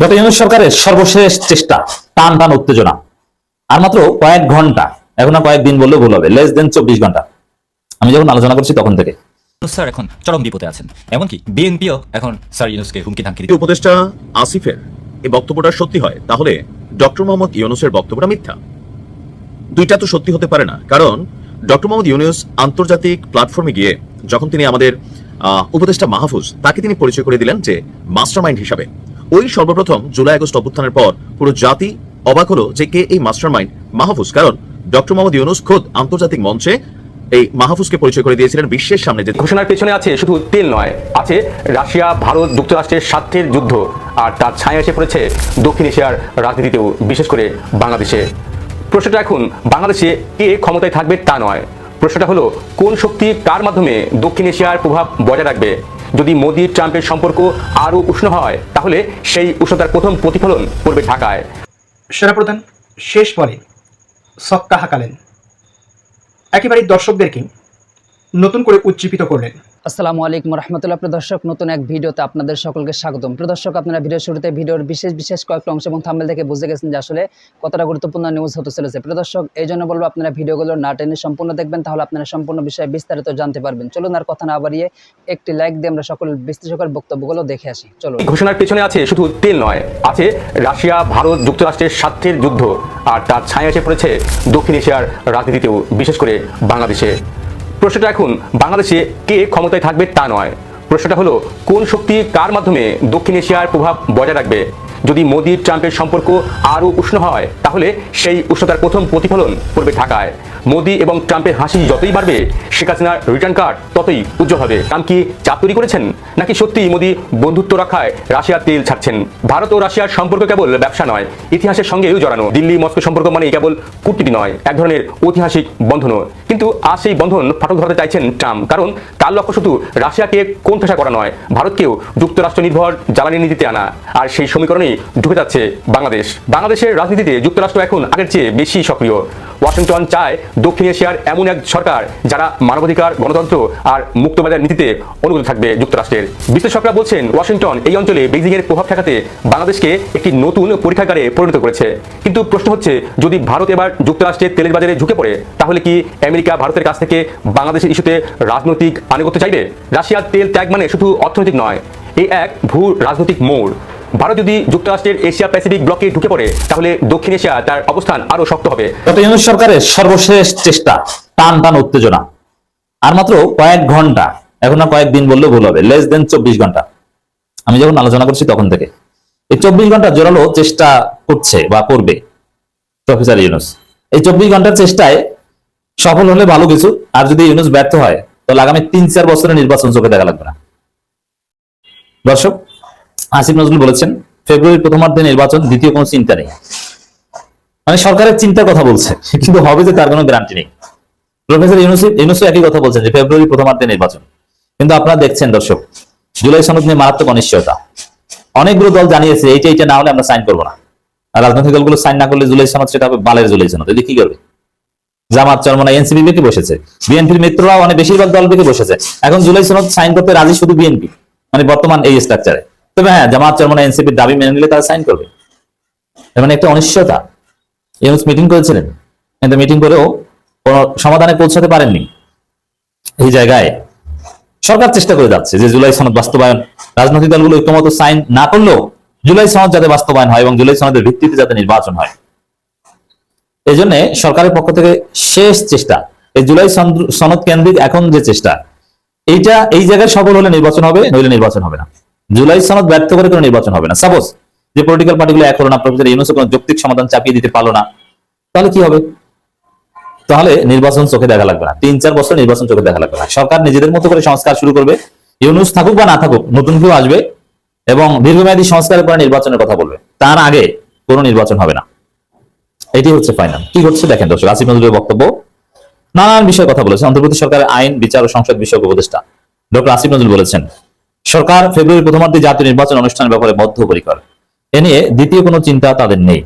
Doctor Yunus সরকারের সর্বশেষ চেষ্টা টান টান উত্তেজনা। আর মাত্র কয়েক ঘণ্টা এখন কয়েক দিন বললেও ভুল হবে লেস দেন চব্বিশ ঘণ্টা। আমি যখন আলোচনা করছি তখন থেকে। স্যার এখন চরম বিপদে আছেন। এমনকি বিএনপিও এখন স্যার ইউনুসকে হুমকি ধামকি উপদেষ্টা আসিফের এই বক্তব্যটা সত্যি হয়? তাহলে ডক্টর মোহাম্মদ ইউনুসের বক্তব্যটা মিথ্যা। দুইটা তো সত্যি হতে পারে না। কারণ ডক্টর মোহাম্মদ ইউনুস আন্তর্জাতিক প্ল্যাটফর্মে গিয়ে যখন তিনি আমাদের আহ, উপদেষ্টা মাহফুজ তাকে তিনি পরিচয় করে দিলেন যে মাস্টার মাইন্ড হিসাবে। ওই সর্বপ্রথম জুলাই আগস্ট অভ্যুত্থানের পর পুরো জাতি অবাক হলো যে কে এই মাস্টার মাইন্ড মাহফুজ। কারণ ডক্টর মোহাম্মদ ইউনুস খোদ আন্তর্জাতিক মঞ্চে এই মাহফুজকে পরিচয় করে দিয়েছিলেন বিশ্বের সামনে যে ঘোষণার পেছনে আছে শুধু তেল নয়, আছে রাশিয়া, ভারত যুক্তরাষ্ট্রের স্বার্থের যুদ্ধ, আর তার ছায়া এসে পড়েছে দক্ষিণ এশিয়ার রাজনীতিতেও, বিশেষ করে বাংলাদেশে। প্রশ্নটা এখন, বাংলাদেশে কে ক্ষমতায় থাকবে তা নয়। প্রশ্নটা হলো, কোন শক্তি কার মাধ্যমে দক্ষিণ এশিয়ার প্রভাব বজায় রাখবে? যদি মোদি ট্রাম্পের সম্পর্ক আরও উষ্ণ হয়, তাহলে সেই উষ্ণতার প্রথম প্রতিফলন করবে ঢাকায়। সেনাপ্রধান, শেষ বলে সক্কা হাঁকালেন একেবারে দর্শকদেরকে নতুন করে উজ্জীবিত করলেন। আসসালামু আলাইকুম রহমতুল্লাহ। প্রিয় দর্শক, নতুন এক ভিডিওতে আপনাদের সকলকে স্বাগতম। প্রিয় দর্শক, আপনারা ভিডিও শুরুতে ভিডিওর বিশেষ বিশেষ কয়েকটা অংশ এবং থাম্বেল থেকে বুঝে গেছেন যে আসলে কতটা গুরুত্বপূর্ণ নিউজ হতে চলেছে। প্রদর্শক এই জন্য বলব আপনারা ভিডিওগুলো না টেনে সম্পূর্ণ দেখবেন, তাহলে আপনারা সম্পূর্ণ বিষয়ে বিস্তারিত জানতে পারবেন। চলুন আর কথা না বাড়িয়ে একটি লাইক দিয়ে আমরা সকল বিশ্লেষকের বক্তব্যগুলো দেখে আসি। চলুন। ঘোষণার পেছনে আছে শুধু তেল নয়, আছে রাশিয়া, ভারত যুক্তরাষ্ট্রের স্বার্থের যুদ্ধ, আর তার ছায়া এসে পড়েছে দক্ষিণ এশিয়ার রাজনীতিতেও, বিশেষ করে বাংলাদেশে। প্রশ্নটা এখন বাংলাদেশে কে ক্ষমতায় থাকবে তা নয়। প্রশ্নটা হলো, কোন শক্তি কার মাধ্যমে দক্ষিণ এশিয়ার প্রভাব বজায় রাখবে? যদি মোদি ট্রাম্পের সম্পর্ক আরও উষ্ণ হয়, তাহলে সেই উষ্ণতার প্রথম প্রতিফলন পড়বে ঢাকায়। মোদি এবং ট্রাম্পের হাসি যতই বাড়বে, শেখ হাসিনার রিটার্ন কার্ড ততই উজ্জ্বল হবে। ট্রাম্প কি চাপ তৈরি করেছেন? নাকি সত্যি মোদি বন্ধুত্ব রক্ষায় রাশিয়ার তেল ছাড়ছেন? ভারত ও রাশিয়ার সম্পর্ক কেবল ব্যবসা নয়, ইতিহাসের সঙ্গেও জড়ানো। দিল্লি, মস্কো সম্পর্ক মানে কেবল কূটনীতি নয়, এক ধরনের ঐতিহাসিক বন্ধনও। কিন্তু আজ সেই বন্ধন ফাটল ধরাতে চাইছেন ট্রাম্প, কারণ তার লক্ষ্য শুধু রাশিয়াকে কোন পেশা করা নয়, ভারতকেও যুক্তরাষ্ট্র নির্ভর জ্বালানি নীতিতে আনা। আর সেই সমীকরণেই ঢুকে যাচ্ছে বাংলাদেশ। বাংলাদেশের রাজনীতিতে যুক্তরাষ্ট্র এখন আগের চেয়ে বেশি সক্রিয়। ওয়াশিংটন চায় দক্ষিণ এশিয়ার এমন এক সরকার যারা মানবাধিকার, গণতন্ত্র আর মুক্তবাজার নীতিতে অনুগত থাকবে যুক্তরাষ্ট্রের। বিশ্লেষকরা বলছেন, ওয়াশিংটন এই অঞ্চলে বেইজিং এর প্রভাব ঠেকাতে বাংলাদেশকে একটি নতুন পরীক্ষাগারে পরিণত করেছে। কিন্তু প্রশ্ন হচ্ছে, যদি ভারত এবার যুক্তরাষ্ট্রের তেলের বাজারে ঝুঁকে পড়ে, তাহলে কি আমেরিকা ভারতের কাছ থেকে বাংলাদেশের ইস্যুতে রাজনৈতিক আনুগত্য চাইবে? রাশিয়ার তেল ত্যাগ মানে শুধু অর্থনৈতিক নয় এই এক ভূ রাজনৈতিক মোড়। ভারত যদি যুক্তরাষ্ট্রের এশিয়া প্যাসিফিক ব্লকে ঢুকে পড়ে, তাহলে দক্ষিণ এশিয়া তার অবস্থান আরও শক্ত হবে। ইউনুস সরকারের সর্বশেষ চেষ্টা টান টান উত্তেজনা। আর মাত্র কয়েক ঘণ্টা, এখন আর কয়েক দিন বললেও ভুল হবে লেস দেন চব্বিশ ঘণ্টা। আমি যখন আলোচনা করছি তখন থেকে। এই চব্বিশ ঘণ্টা জোরালো চেষ্টা করছে বা করবে প্রফেসর ইউনুস। এই চব্বিশ ঘণ্টার চেষ্টায় সফল হলে ভালো কিছু, আর যদি ইউনুস ব্যর্থ হয়, তাহলে আগামী তিন চার বছরের নির্বাচন চোখে দেখা লাগবে না। দর্শক আসিফ নজরুল বলেছেন, ফেব্রুয়ারির প্রথমার্ধে নির্বাচন দ্বিতীয় কোনো চিন্তা নেই। মানে সরকারের চিন্তার কথা বলছে, কিন্তু হবে যে তার কোনো গ্যারান্টি নেই। প্রফেসর ইউনুসি ইউনুসও একই কথা বলছেন যে ফেব্রুয়ারি প্রথমার্ধে নির্বাচন। কিন্তু আপনারা দেখছেন দর্শক, জুলাই সনদ নিয়ে মারাত্মক অনিশ্চয়তা। অনেকগুলো দল জানিয়েছে, এইটা এইটা না হলে আমরা সাইন করব না। আর রাজনৈতিক দলগুলো সাইন না করলে জুলাই সনদ, সেটা হবে বালের জুলাই সনদ। এদিকে কি করবে? জামাত চরমনা এনসিপি বেঁকে বসেছে। বিএনপির মিত্ররাও অনেক বেশিরভাগ দল বেঁকে বসেছে। এখন জুলাই সনদ সাইন করতে রাজি শুধু বিএনপি মানে বর্তমান এই স্ট্রাকচারে তবে হ্যাঁ জামাত চরমনা এনসিপির দাবি মেনে নিলে তারা সাইন করবে। এর মানে একটা অনিশ্চয়তা। ইউনুস মিটিং করেছিলেন। কিন্তু মিটিং করেও কোনো সমাধানে পৌঁছাতে পারেননি। এই জায়গায় সরকার চেষ্টা করে যাচ্ছে যে জুলাই সনদ বাস্তবায়ন, রাজনৈতিক দলগুলো ঐক্যমত সাইন না করলেও জুলাই সনদ যাতে বাস্তবায়ন হয় এবং জুলাই সনদের ভিত্তিতে যাতে নির্বাচন হয়। এই জন্য সরকারের পক্ষ থেকে শেষ চেষ্টা, এই জুলাই সন্দ- কেন্দ্রিক এখন যে চেষ্টা, এইটা এই জায়গায় সফল হলে নির্বাচন হবে, নইলে নির্বাচন হবে না। জুলাই সনদ ব্যর্থ করে কোনো নির্বাচন হবে না। সাপোজ যে পলিটিক্যাল পার্টিগুলো এক হলো না, প্রফেসর ইউনুসও কোনো যৌক্তিক সমাধান চাপিয়ে দিতে পারল না, তাহলে কি হবে? তাহলে নির্বাচন চোখে দেখা লাগবে না। তিন, চার বছর নির্বাচন চোখে দেখা লাগবে না। সরকার নিজেদের মতো করে সংস্কার শুরু করবে। ইউনুস থাকুক বা না থাকুক, নতুন কেউ আসবে এবং দীর্ঘমেয়াদী সংস্কারের পরে নির্বাচনের কথা বলবে। তার আগে কোনো নির্বাচন হবে না। এটি হচ্ছে ফাইনাল কি হচ্ছে দেখেন দর্শক, আসিফ নজরুলের বক্তব্য। নানান বিষয়ে কথা বলেছেন অন্তর্বর্তী সরকারের আইন, বিচার ও সংসদ বিষয়ক উপদেষ্টা। ডক্টর আসিফ নজরুল বলেছেন সরকার ফেব্রুয়ারি প্রথমার্ধে জাতীয় নির্বাচন অনুষ্ঠানের ব্যাপারে বদ্ধপরিকর। এ নিয়ে দ্বিতীয় কোনো চিন্তা তাদের নেই।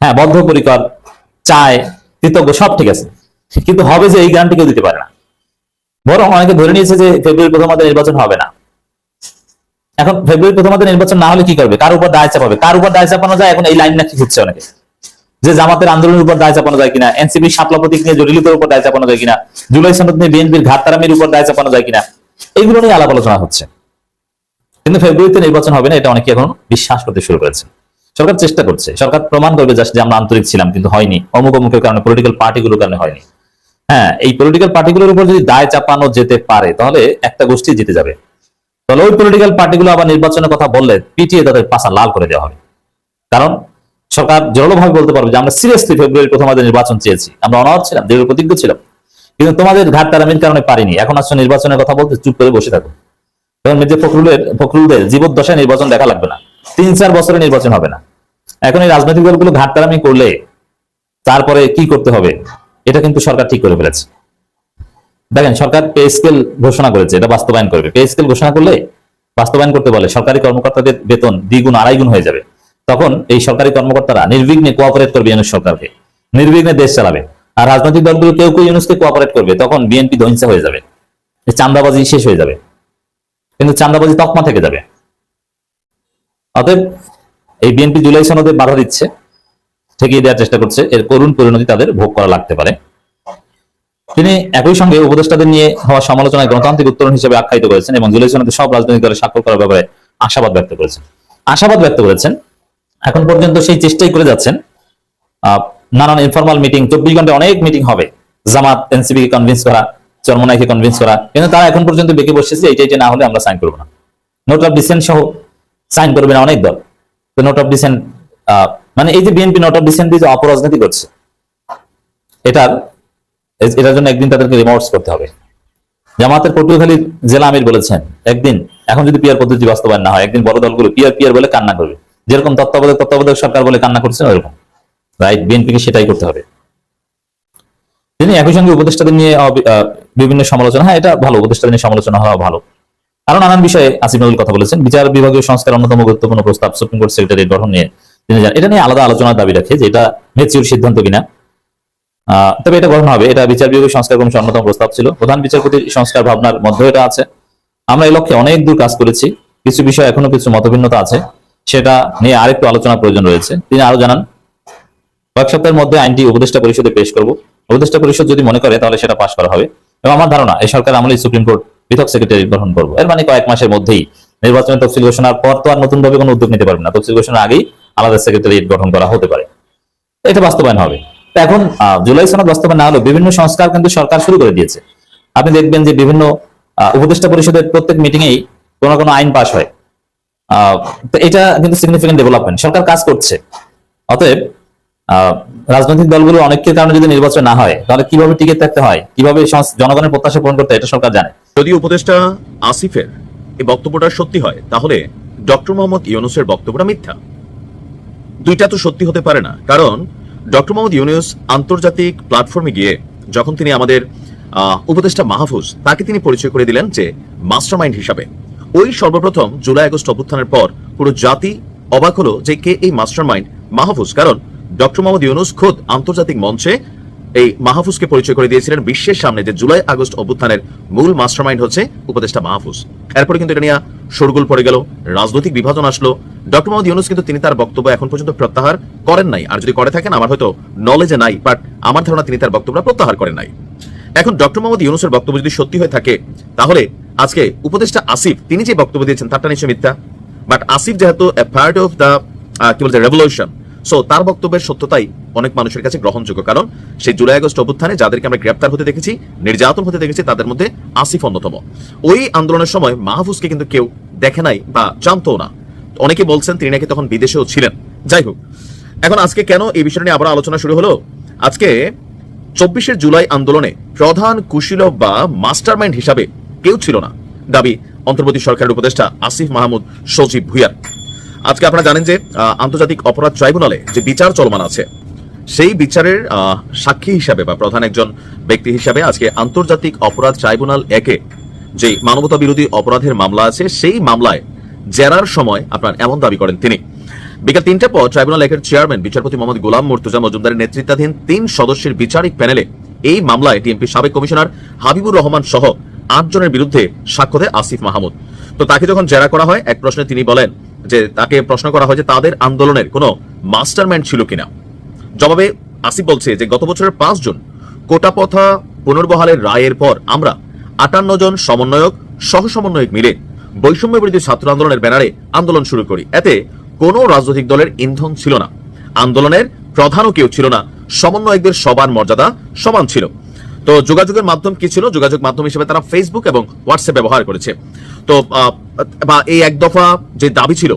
হ্যাঁ বদ্ধপরিকর, চায়, কৃতজ্ঞ, সব ঠিক আছে। কিন্তু হবে যে এই গ্যারান্টি কেউ দিতে পারে না। বরং অনেকে ধরে নিয়েছে যে ফেব্রুয়ারি প্রথমার্ধে নির্বাচন হবে না। এখন ফেব্রুয়ারি প্রথম মাসে নির্বাচন না হলে কি করবে? কার উপর দায় চাপাবে? কার উপর দায় চাপানো যায়? এখন এই লাইন নাকি খুঁজছে অনেকে। যে জামাতের আন্দোলনের উপর দায় চাপানো যায় কিনা এনসিপি সাপলা প্রতীক নিয়ে জটিলতার উপর দায় চাপানো যায় কিনা, জুলাই সনদ নিয়ে বিএনপির ঘাটতারামির উপর দায় চাপানো যায় কিনা এইগুলো নিয়ে আলাপ আলোচনা হচ্ছে। কিন্তু ফেব্রুয়ারিতে নির্বাচন হবে না, এটা অনেকে এখন বিশ্বাস করতে শুরু করেছে। সরকার চেষ্টা করছে। সরকার প্রমাণ করবে just যে আমরা আন্তরিক ছিলাম, কিন্তু হয়নি। অমুক অমুকের কারণে পলিটিক্যাল পার্টিগুলোর কারণে হয়নি। হ্যাঁ এই পলিটিক্যাল পার্টিগুলোর উপর যদি দায় চাপানো যেতে পারে, তাহলে একটা গোষ্ঠী জিতে যাবে। তাহলে ওই পলিটিক্যাল পার্টিগুলো আবার নির্বাচনের কথা বললে পিটিয়ে তাদের পাশা লাল করে দেওয়া হবে। কারণ সরকার জোরালোভাবে বলতে পারবে যে, আমরা সিরিয়াসলি ফেব্রুয়ারি প্রথম নির্বাচন চেয়েছি। আমরা অনার ছিলাম, দৃঢ় প্রতিজ্ঞ ছিলাম। কিন্তু তোমাদের ঘাট তারামির কারণে পারিনি। এখন আসছে নির্বাচনের কথা বলতে চুপ করে বসে থাকো। তখন মির্জা ফখরুলের, ফখরুলদের জীবদ্দশায় নির্বাচন দেখা লাগবে না। তিন, চার বছরে নির্বাচন হবে না। এখন এই রাজনৈতিক দলগুলো ঘাট তারামি করলে তারপরে কি করতে হবে? এটা কিন্তু সরকার ঠিক করে ফেলেছে। দেখেন, সরকার পে স্কেল ঘোষণা করেছে, এটা বাস্তবায়ন করবে। পে স্কেল ঘোষণা করলে বাস্তবায়ন করতে বলে, সরকারি কর্মকর্তাদের বেতন দ্বিগুণ, আড়াই গুণ হয়ে যাবে। তখন এই সরকারি কর্মকর্তারা নির্বিঘ্নে কোঅপারেট করবে ইউনুস সরকারকে। নির্বিঘ্নে দেশ চালাবে। আর রাজনৈতিক দলগুলো কেউ কেউ ইউনুসকে কোঅপারেট করবে, তখন বিএনপি ধ্বংসা হয়ে যাবে। চান্দাবাজি শেষ হয়ে যাবে। কিন্তু চান্দাবাজি তকমা থেকে যাবে। অতএব এই বিএনপি জুলাই সনদে বাধা দিচ্ছে, ঠেকিয়ে দেওয়ার চেষ্টা করছে। এর করুণ পরিণতি তাদের ভোগ করা লাগতে পারে। তিনি একই সঙ্গে উপদেষ্টাদের নিয়ে হওয়া সমালোচনায় গণতান্ত্রিক উত্তরণ হিসেবে আখ্যায়িত করেছেন এবং জুলাই সনদে সব রাজনৈতিক দলের স্বাক্ষর করার ব্যাপারে আশাবাদ ব্যক্ত করেছেন। আশাবাদ ব্যক্ত করেছেন। এখন পর্যন্ত সেই চেষ্টাই করে যাচ্ছেন। নানান ইনফরমাল মিটিং চব্বিশ ঘন্টায় অনেক মিটিং হবে। জামাত এনসিবি কে কনভিন্স করা চরমনাইকে কনভিন্স করা। কিন্তু তারা এখন পর্যন্ত বেঁকে বসেছে এইটা এটা না হলে আমরা সাইন করব না। নোট অফ ডিসেন্ট সহ সাইন করবে না অনেক দল তো নোট অফ ডিসেন্ট মানে এই যে বিএনপি নোট অফ ডিসেন্ট দিয়ে অপরাজনীতি করছে এটার এটার জন্য একদিন তাদেরকে রিমোর্স করতে হবে। জামাতের পটুয়াখালীর জেলা আমির বলেছেন, একদিন, এখন যদি পিয়ার পদ্ধতি বাস্তবায়ন না হয়, একদিন বড় দলগুলো পিয়ার পিয়ার বলে কান্না করবে। যেরকম তত্ত্বাবধায়ক তত্ত্বাবধায়ক সরকার বলে কান্না করছেন ওরকম রাইট বিএনপিকে সেটাই করতে হবে। তিনি একই সঙ্গে উপদেষ্টাদের নিয়ে বিভিন্ন সমালোচনা হ্যাঁ এটা ভালো, উপদেষ্টাদের নিয়ে সমালোচনা হওয়া ভালো। আরও নানান বিষয়ে আসিফ নজরুল কথা বলেছেন, বিচার বিভাগীয় সংস্কার অন্যতম গুরুত্বপূর্ণ প্রস্তাব সুপ্রিম কোর্ট সেক্রেটারি গঠন নিয়ে তিনি জানান এটা নিয়ে আলাদা আলোচনার দাবি রাখে যে এটা মেচিউর সিদ্ধান্ত কিনা। তবে এটা গঠন হবে, এটা বিচার বিভাগীয় সংস্কার কমিশন অন্যতম প্রস্তাব ছিল। প্রধান বিচারপতির সংস্কার ভাবনার মধ্যে এটা আছে। আমরা এই লক্ষ্যে অনেক দূর কাজ করেছি, কিছু বিষয় এখনও কিছু মতভিন্নতা আছে, সেটা নিয়ে আরেকটু আলোচনা প্রয়োজন রয়েছে। তিনি আরও জানান, কয়েক সপ্তাহের মধ্যে আইনটি উপদেষ্টা পরিষদে পেশ করব। উপদেষ্টা পরিষদ যদি মনে করে, তাহলে সেটা পাশ করা হবে। এবং আমার ধারণা, এই সরকার আমলে সুপ্রিম কোর্ট পৃথক সেক্রেটারি গঠন করব। এর মানে কয়েক মাসের মধ্যেই নির্বাচনের তফসিল ঘোষণার পর তো আর নতুন ভাবে কোনো উদ্যোগ নিতে পারবে না। তফসিল ঘোষণার আগেই আলাদা সেক্রেটারি গঠন করা হতে পারে। এটা বাস্তবায়ন হবে। এখন জুলাই সনদ বাস্তবায়ন না হলেও বিভিন্ন সংস্কার কিন্তু সরকার শুরু করে দিয়েছে। আপনি দেখবেন যে বিভিন্ন উপদেষ্টা পরিষদের প্রত্যেক মিটিংয়েই কোনো কোনো আইন পাশ হয়। এটা কিন্তু সিগনিফিকেন্ট ডেভেলপমেন্ট সরকার কাজ করছে। অতএব রাজনৈতিক দলগুলো অনেকের কারণে যদি নির্বাচন না হয়, তাহলে কীভাবে টিকে থাকতে হয়? কীভাবে জনগণের প্রত্যাশা পূরণ করতে এটা সরকার জানে। যদি উপদেষ্টা আসিফের এই বক্তব্যটা সত্যি হয়, তাহলে ডক্টর মোহাম্মদ ইউনুসের বক্তব্যটা মিথ্যা। দুইটা তো সত্যি হতে পারে না। কারণ ডক্টর মোহাম্মদ ইউনুস আন্তর্জাতিক প্ল্যাটফর্মে গিয়ে যখন তিনি আমাদের উপদেষ্টা মাহফুজ, তাকে তিনি পরিচয় করে দিলেন যে মাস্টারমাইন্ড হিসাবে। ওই সর্বপ্রথম জুলাই আগস্ট অভ্যুত্থানের পর পুরো জাতি অবাক হলো যে কে এই মাস্টারমাইন্ড মাহফুজ। কারণ ডক্টর মোহাম্মদ ইউনুস খোদ আন্তর্জাতিক মঞ্চে এই মাহফুজকে পরিচয় করে দিয়েছিলেন বিশ্বের সামনে যে জুলাই আগস্ট অভ্যুত্থানের মূল মাস্টারমাইন্ড হচ্ছে উপদেষ্টা মাহফুজ। এরপরে কিন্তু এটা নিয়ে শোরগোল পড়ে গেল, রাজনৈতিক বিভাজন আসলো। ডক্টর মোহাম্মদ ইউনুস কিন্তু তিনি তার বক্তব্য এখন পর্যন্ত প্রত্যাহার করেন নাই। আর যদি করে থাকেন, আমার হয়তো নলেজে নাই বাট আমার ধারণা তিনি তার বক্তব্য প্রত্যাহার করেন নাই। এখন ডক্টর মোহাম্মদ ইউনুসের বক্তব্য যদি সত্যি হয়ে থাকে, তাহলে আজকে উপদেষ্টা আসিফ, তিনি যে বক্তব্য দিয়েছেন, তারটা নিশ্চয় মিথ্যা। বাট আসিফ যেহেতু পার্ট অফ দ্য কি বলছে রেভলিউশন সো তার বক্তব্যের সত্যতাই অনেক মানুষের কাছে গ্রহণযোগ্য। কারণ সেই জুলাই আগস্ট অভ্যুত্থানে যাদেরকে আমরা গ্রেপ্তার হতে দেখেছি, নির্যাতন হতে দেখেছি, তাদের মধ্যে আসিফ অন্যতম। ওই আন্দোলনের সময় মাহফুজকে কিন্তু কেউ দেখে নাই বা জানতো না। অনেকে বলছেন তিনি নাকি তখন বিদেশেও ছিলেন। যাই হোক, এখন আজকে কেন এই বিষয় নিয়ে আবার আলোচনা শুরু হলো? আজকে চব্বিশে জুলাই আন্দোলনে প্রধান কুশীলব বা মাস্টারমাইন্ড হিসাবে কেউ ছিল না। দাবি অন্তর্বর্তী সরকারের উপদেষ্টা আসিফ মাহমুদ সজীব ভুইয়ার। আজকে আপনারা জানেন যে আন্তর্জাতিক অপরাধ ট্রাইব্যুনালে যে বিচার চলমান আছে, সেই বিচারের সাক্ষী হিসাবে বা প্রধান একজন ব্যক্তি হিসাবে আজকে আন্তর্জাতিক অপরাধ ট্রাইব্যুনাল একে যে মানবতা বিরোধী অপরাধের মামলা আছে, সেই মামলায় জেরার সময় আপনার এমন দাবি করেন তিনি। বিকাল তিনটার পর ট্রাইব্যুনাল একের চেয়ারম্যান বিচারপতি মোহাম্মদ গোলাম মুর্তুজা মজুমদারের নেতৃত্বাধীন তিন সদস্যের বিচারিক প্যানেলে এই মামলায় টিএমপি সাবেক কমিশনার হাবিবুর রহমান সহ আটজনের বিরুদ্ধে সাক্ষ্য দেয় আসিফ মাহমুদ। তো তাকে যখন জেরা করা হয়, এক প্রশ্নে তিনি বলেন যে তাকে প্রশ্ন করা হয় যে তাদের আন্দোলনের কোনো মাস্টারমাইন্ড ছিল কিনা। জবাবে আসিফ বলছে যে, গত বছরের পাঁচ জুন কোটাপথা পুনর্বহালের রায়ের পর আমরা আটান্ন জন সমন্বয়ক সহ সমন্বয়ক মিলে বৈষম্য বিরোধী ছাত্র আন্দোলনের ব্যানারে আন্দোলন শুরু করি। এতে কোনো রাজনৈতিক দলের ইন্ধন ছিল না। আন্দোলনের প্রধানও কেউ ছিল না। সমন্বয়কদের সবার মর্যাদা সমান ছিল। তো যোগাযোগের মাধ্যম কি ছিল? যোগাযোগ মাধ্যম হিসেবে তারা ফেসবুক এবং হোয়াটসঅ্যাপ ব্যবহার করেছে। তো বা এই এক দফা যে দাবি ছিল,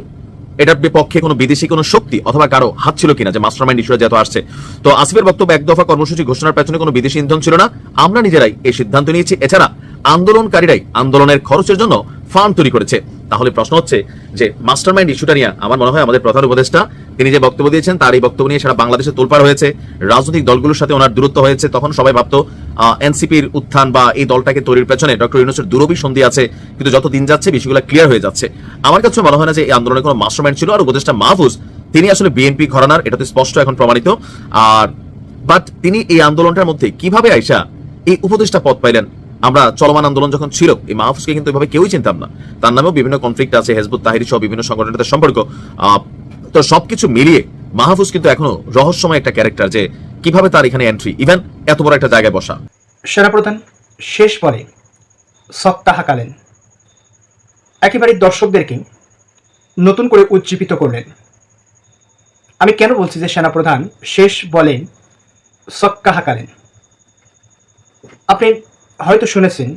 এটার বিপক্ষে কোনো বিদেশি কোনো শক্তি অথবা কারও হাত ছিল কিনা, যে মাস্টারমাইন্ড ইস্যুটা যেহেতু আসছে। তো আসিফের বক্তব্য এক দফা কর্মসূচি ঘোষণার পেছনে কোনো বিদেশি ইন্ধন ছিল না। আমরা নিজেরাই এই সিদ্ধান্ত নিয়েছি। এছাড়া আন্দোলনকারীরাই আন্দোলনের খরচের জন্য ফান্ড তৈরি করেছে। তাহলে প্রশ্ন হচ্ছে যে মাস্টারমাইন্ড ইস্যুটা নিয়ে আমার মনে হয় আমাদের প্রধান উপদেষ্টা, তিনি যে বক্তব্য দিয়েছেন তার এই বক্তব্য নিয়ে সারা বাংলাদেশে তোলপাড় হয়েছে। রাজনৈতিক দলগুলোর সাথে ওনার দূরত্ব হয়েছে। তখন সবাই ভাবতো এনসিপির উত্থান বা এই দলটাকে তৈরির পেছনে ডক্টর ইউনুসের দূরবী সন্ধি আছে, কিন্তু যত দিন যাচ্ছে বিষয়গুলো ক্লিয়ার হয়ে যাচ্ছে। আমার কাছে মনে হয় না যে এই আন্দোলনে কোনো মাস্টারমাইন্ড ছিল। আর উপদেষ্টা মাহফুজ, তিনি আসলে বিএনপি ঘরানার, এটা তো স্পষ্ট এখন প্রমাণিত। আর বাট তিনি এই আন্দোলনটার মধ্যে কীভাবে আইসা এই উপদেষ্টা পদ পাইলেন? আমরা চলমান আন্দোলন যখন ছিল, এই মাহফুজকে কিন্তু এভাবে কেউই চিনতাম না। তার নামেও বিভিন্ন কনফ্লিক্ট আছে, হেজবুত তাহিরি সহ বিভিন্ন সংগঠনের সম্পর্ক। তো সবকিছু মিলিয়ে মাহফুজ কিন্তু এখনও রহস্যময় একটা ক্যারেক্টার যে কীভাবে তার এখানে এন্ট্রি ইভেন এত বড় একটা জায়গায় বসা। সেনাপ্রধান, শেষ পরে সত্তা হাঁকালেন একেবারে দর্শকদেরকে নতুন করে উজ্জীবিত করলেন। আমি কেন বলছি যে সেনাপ্রধান শেষ বলেন সক্কা হাঁকালেন আপনি হয়তো শুনেছেন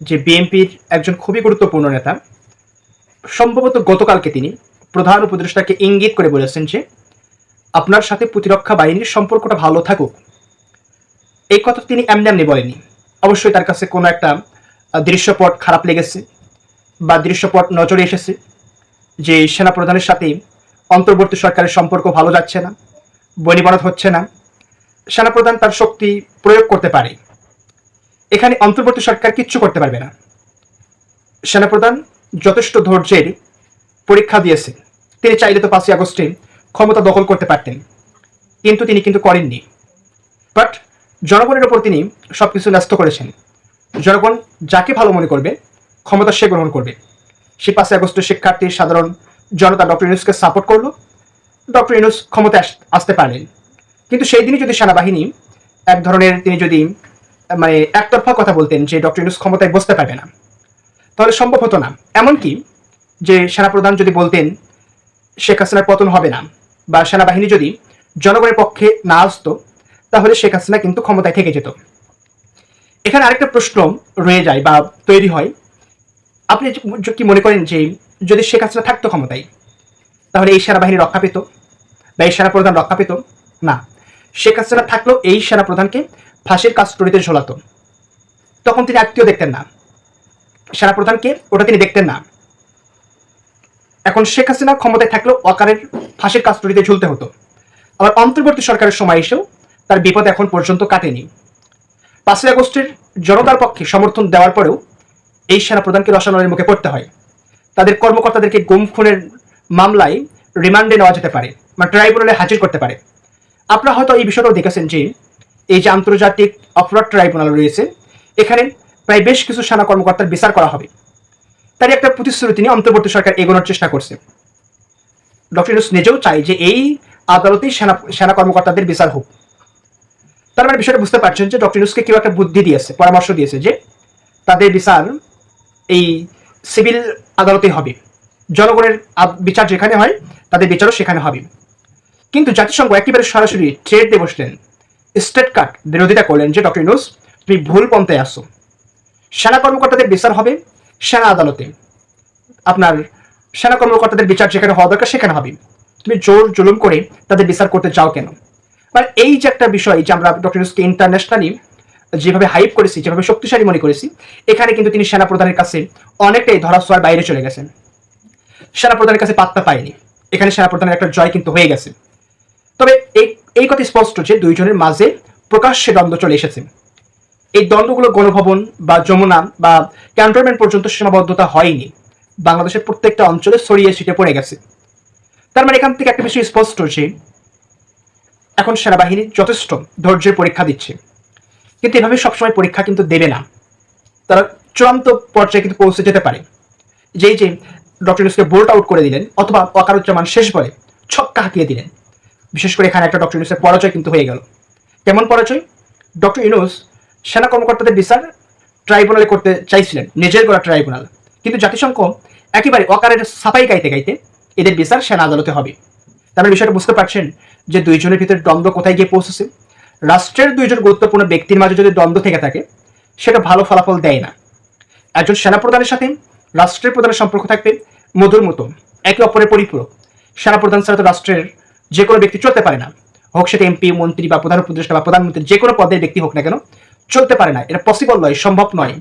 যে বিএনপির একজন খুবই গুরুত্বপূর্ণ নেতা। সম্ভবত গতকালকে তিনি প্রধান উপদেষ্টাকে ইঙ্গিত করে বলেছেন যে, আপনার সাথে প্রতিরক্ষা বাহিনীর সম্পর্কটা ভালো থাকুক। এই কথা তিনি এমনি এমনি বলেনি অবশ্যই তার কাছে কোনো একটা দৃশ্যপট খারাপ লেগেছে বা দৃশ্যপট নজরে এসেছে যে সেনাপ্রধানের সাথে অন্তর্বর্তী সরকারের সম্পর্ক ভালো যাচ্ছে না বনিবনাত হচ্ছে না। সেনাপ্রধান তার শক্তি প্রয়োগ করতে পারে। এখানে অন্তর্বর্তী সরকার কিচ্ছু করতে পারবে না। সেনাপ্রধান যথেষ্ট ধৈর্যের পরীক্ষা দিয়েছে তিনি চাইলে তো পাঁচই আগস্টে ক্ষমতা দখল করতে পারতেন। কিন্তু তিনি কিন্তু করেননি। বাট জনগণের ওপর তিনি সবকিছু ন্যস্ত করেছেন। জনগণ যাকে ভালো মনে করবে, ক্ষমতা সে গ্রহণ করবে। সে পাঁচই আগস্টের শিক্ষার্থী, সাধারণ জনতা ডক্টর ইউনুসকে সাপোর্ট করল। ডক্টর ইউনুস ক্ষমতায় আস- আসতে পারলেন। কিন্তু সেই দিনই যদি সেনাবাহিনী এক ধরনের তিনি যদি মানে একতরফা কথা বলতেন যে ডক্টর ইউনুস ক্ষমতায় বসতে পারবে না। তাহলে সম্ভব হতো না। এমনকি যে সেনাপ্রধান যদি বলতেন, শেখ হাসিনার পতন হবে না বা সেনাবাহিনী যদি জনগণের পক্ষে না আসতো, তাহলে শেখ হাসিনা কিন্তু ক্ষমতায় থেকে যেত। এখানে আরেকটা প্রশ্ন রয়ে যায় বা তৈরি হয়। আপনি কি মনে করেন যে যদি শেখ হাসিনা থাকতো ক্ষমতায়, তাহলে এই সেনাবাহিনী রক্ষা পেত? বা এই সেনাপ্রধান রক্ষা পেত? না। শেখ হাসিনা থাকলেও এই সেনাপ্রধানকে ফাঁসির কাস্টডিতে ঝোলাতো তখন তিনি আত্মীয় দেখতেন না। সেনাপ্রধানকে ওটা তিনি দেখতেন না। এখন শেখ হাসিনা ক্ষমতায় থাকলেও ওয়াকারের ফাঁসির কাস্টডিতে ঝুলতে হতো। আবার অন্তর্বর্তী সরকারের সময় এসেও তার বিপদ এখন পর্যন্ত কাটেনি। পাঁচই আগস্টের জনতার পক্ষে সমর্থন দেওয়ার পরেও এই সেনাপ্রধানকে রসায়নের মুখে পড়তে হয়। তাদের কর্মকর্তাদেরকে গুম, খুনের মামলায় রিমান্ডে নেওয়া যেতে পারে বা ট্রাইব্যুনালে হাজির করতে পারে। আপনারা হয়তো এই বিষয়টাও দেখেছেন যে এই যে আন্তর্জাতিক অপরাধ ট্রাইব্যুনাল রয়েছে, এখানে প্রায় বেশ কিছু সেনা কর্মকর্তার বিচার করা হবে। তারই একটা প্রতিশ্রুতি নিয়ে অন্তর্বর্তী সরকার এগোনোর চেষ্টা করছে। ডক্টর ইউনুস নিজেও চায় যে এই আদালতেই সেনা সেনা কর্মকর্তাদের বিচার হোক। তার মানে বিষয়টা বুঝতে পারছেন যে ডক্টর ইউনুসকে কেউ একটা বুদ্ধি দিয়েছে, পরামর্শ দিয়েছে যে তাদের বিচার এই সিভিল আদালতে হবে। জনগণের বিচার যেখানে হয়, তাদের বিচারও সেখানে হবে। কিন্তু জাতিসংঘ একেবারে সরাসরি ট্রেড দিয়ে বসলেন। স্টেট কাট বিরোধিতা করলেন যে ডক্টর ইউনুস, তুমি ভুল পন্থায় আসো। সেনা কর্মকর্তাদের বিচার হবে, সেনা আদালতে। আপনার সেনা কর্মকর্তাদের বিচার যেখানে হওয়া দরকার, সেখানে হবে। তুমি জোর জুলুম করে তাদের বিচার করতে চাও কেন? মানে এই যে একটা বিষয় যে আমরা ডক্টর ইউনুসকে ইন্টারন্যাশনালি যেভাবে হাইপ করেছি, যেভাবে শক্তিশালী মনে করেছি, এখানে কিন্তু তিনি সেনাপ্রধানের কাছে অনেকটাই ধরাছোঁয়ার বাইরে চলে গেছেন। সেনাপ্রধানের কাছে পাত্তা পায়নি। এখানে সেনাপ্রধানের একটা জয় কিন্তু হয়ে গেছে। তবে এই এই কথা স্পষ্ট যে দুইজনের মাঝে প্রকাশ্যে দ্বন্দ্ব চলে এসেছে। এই দ্বন্দ্বগুলো গণভবন বা যমুনা বা ক্যান্টনমেন্ট পর্যন্ত সীমাবদ্ধতা হয়নি। বাংলাদেশের প্রত্যেকটা অঞ্চলে ছড়িয়ে ছিটে পড়ে গেছে। তার মানে এখান থেকে একটা বিষয় স্পষ্ট যে, এখন সেনাবাহিনী যথেষ্ট ধৈর্যের পরীক্ষা দিচ্ছে। কিন্তু এভাবে সবসময় পরীক্ষা কিন্তু দেবে না। তারা চূড়ান্ত পর্যায়ে কিন্তু পৌঁছে যেতে পারে। যেই যে ডক্টর ইউনুসকে বোল্ট আউট করে দিলেন অথবা ওয়াকারুজ্জামান শেষ বলে ছক্কা হাঁকিয়ে দিলেন। বিশেষ করে এখানে একটা ডক্টর ইউনুসের পরাজয় কিন্তু হয়ে গেল। কেমন পরাজয়? ডক্টর ইউনুস সেনা কর্মকর্তাদের বিচার ট্রাইব্যুনালে করতে চাইছিলেন, নিজের করা ট্রাইব্যুনাল কিন্তু জাতিসংঘ একেবারে অকারের সাফাই গাইতে গাইতে এদের বিচার সেনা আদালতে হবে। তার মানে বিষয়টা বুঝতে পারছেন যে দুইজনের ভিতরে দ্বন্দ্ব কোথায় গিয়ে পৌঁছেছে? রাষ্ট্রের দুইজন গুরুত্বপূর্ণ ব্যক্তির মাঝে যদি দ্বন্দ্ব থেকে থাকে, সেটা ভালো ফলাফল দেয় না। একজন সেনাপ্রধানের সাথে রাষ্ট্রের প্রধানের সম্পর্ক থাকবে মধুর মতো, একে অপরের পরিপূরক। সেনাপ্রধান ছাড়া তো রাষ্ট্রের যে কোনো ব্যক্তি চলতে পারে না। হোক সেটা এমপি, মন্ত্রী বা প্রধান উপদেষ্টা বা প্রধানমন্ত্রী যে কোনো পদের ব্যক্তি হোক না কেন, চলতে পারে না। এটা পসিবল নয়, সম্ভব নয়।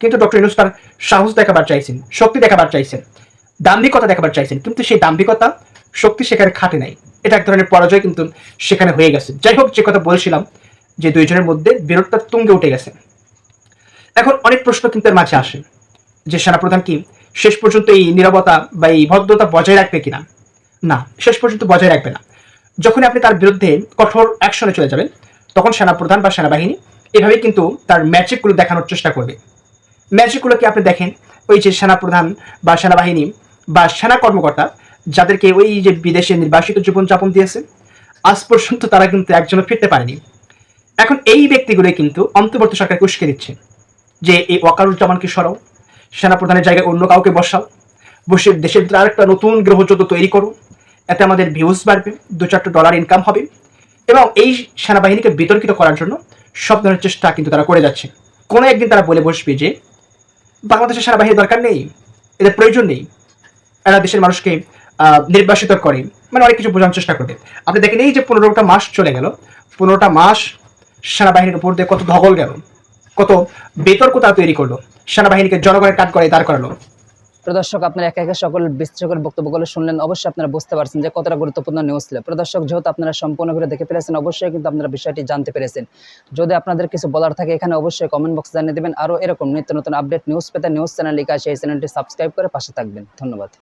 কিন্তু ডক্টর ইউনুস তার সাহস দেখাবার চাইছেন, শক্তি দেখাবার চাইছেন, দাম্ভিকতা দেখাবার চাইছেন। কিন্তু সেই দাম্ভিকতা শক্তি সেখানে খাটে নাই। এটা এক ধরনের পরাজয় কিন্তু সেখানে হয়ে গেছে। যাই হোক, যে কথা বলছিলাম যে দুইজনের মধ্যে বিরোধটা তুঙ্গে উঠে গেছে। এখন অনেক প্রশ্ন কিন্তু এর মাঝে আসে যে সেনাপ্রধান কি শেষ পর্যন্ত এই নিরবতা বা এই ভদ্রতা বজায় রাখবে কিনা? না, শেষ পর্যন্ত বজায় রাখবে না। যখন আপনি তার বিরুদ্ধে কঠোর অ্যাকশনে চলে যাবেন, তখন সেনাপ্রধান বা সেনাবাহিনী এভাবেই কিন্তু তার ম্যাজিকগুলো দেখানোর চেষ্টা করবে। ম্যাজিকগুলোকে আপনি দেখেন? ওই যে সেনাপ্রধান বা সেনাবাহিনী বা সেনা কর্মকর্তা যাদেরকে ওই যে বিদেশে নির্বাসিত জীবনযাপন দিয়েছে, আজ পর্যন্ত তারা কিন্তু একজনও ফিরতে পারেনি। এখন এই ব্যক্তিগুলোই কিন্তু অন্তর্বর্তী সরকারকে উস্কে দিচ্ছে যে, এই ওয়াকারুজ্জামানকে সরাও, সেনাপ্রধানের জায়গায় অন্য কাউকে বসাও, বসে দেশের ভিতরে আরেকটা নতুন গ্রহযুদ্ধ তৈরি করো। এতে আমাদের ভিউজ বাড়বে, দু চারটা ডলার ইনকাম হবে এবং এই সেনাবাহিনীকে বিতর্কিত করার জন্য সব ধরনের চেষ্টা কিন্তু তারা করে যাচ্ছে। কোনো একদিন তারা বলে বসবে যে, বাংলাদেশের সেনাবাহিনীর দরকার নেই, এদের প্রয়োজন নেই, এরা দেশের মানুষকে নির্বাসিত করে মানে অনেক কিছু বোঝানোর চেষ্টা করবে। আপনি দেখেন এই যে পনেরোটা মাস চলে গেল, পনেরোটা মাস সেনাবাহিনীর উপর দিয়ে কত ধগল গেল, কত বিতর্ক তারা তৈরি করল, সেনাবাহিনীকে জনগণের কাজ করে দাঁড় করালো। প্রদর্শক আপনারা একে একে সকল বিশ্লেষকের বক্তব্যগুলো শুনলেন, অবশ্যই আপনারা বুঝতে পারছেন যে কতটা গুরুত্বপূর্ণ নিউজ ছিল। প্রদর্শক যেহেতু আপনারা সম্পূর্ণ দেখে ফেলেছেন, অবশ্যই কিন্তু আপনারা বিষয়টি জানতে পেরেছেন। যদি আপনাদের কিছু বলার থাকে এখানে অবশ্যই কমেন্ট বক্সে জানিয়ে দেবেন। আরও এরকম নিত্য নতুন আপডেট নিউজ পেতে নিউজ চ্যানেল লিখা সেই চ্যানেলটি সাবস্ক্রাইব করে পাশে থাকবেন। ধন্যবাদ।